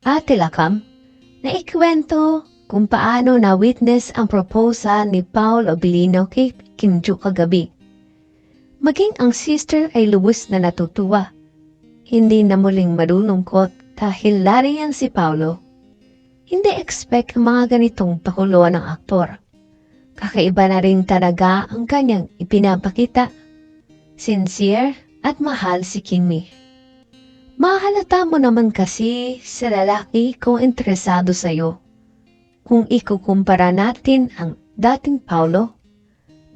Ate Lakam, na ikwento kung paano na-witness ang proposal ni Paul Obilino kay Kim Joo kagabi. Maging ang sister ay lubos na natutuwa. Hindi na muling malulungkot dahil lariyan si Paulo. Hindi expect mga ganitong pakuluan ng aktor. Kakaiba na rin talaga ang kanyang ipinapakita. Sincere at mahal si Kimi. Mahalata mo naman kasi sa lalaki kung interesado sa'yo. Kung ikukumpara natin ang dating Paulo,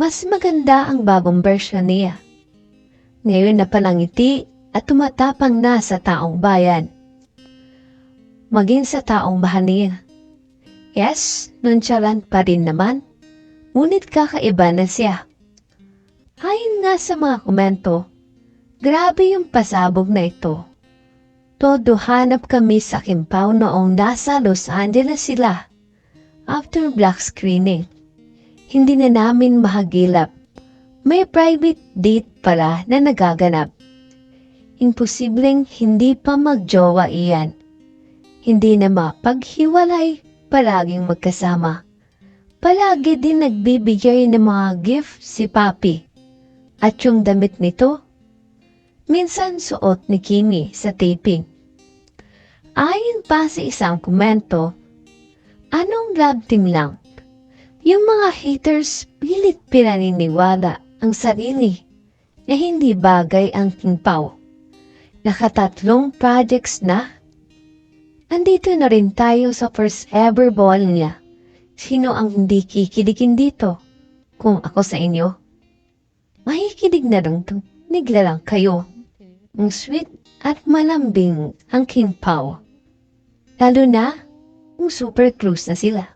mas maganda ang bagong version niya. Ngayon na palangiti at tumatapang na sa taong bayan. Maging sa taong bahan niya. Yes, nonchalant pa rin naman. Ngunit kakaiba na siya. Ayon nga sa mga komento, grabe yung pasabog na ito. Todo hanap kami sa Kimpaw noong nasa Los Angeles sila. After black screening, hindi na namin mahagilap. May private date pala na nagaganap. Imposibleng hindi pa magjowa iyan. Hindi na mapaghiwalay, palaging magkasama. Palagi din nagbibigay ng mga gift si Papi. At yung damit nito, minsan suot ni Kimi sa taping. Ayon pa sa isang komento, anong love team lang? Yung mga haters pilit pinaniniwala ang sarili na hindi bagay ang Pao. Nakatatlong projects na. Andito na rin tayo sa first ever ball niya. Sino ang hindi kikiligin dito? Kung ako sa inyo, makikinig na lang to. Nigla lang kayo. Ang sweet at malambing ang King Pao. Lalo na kung super close na sila.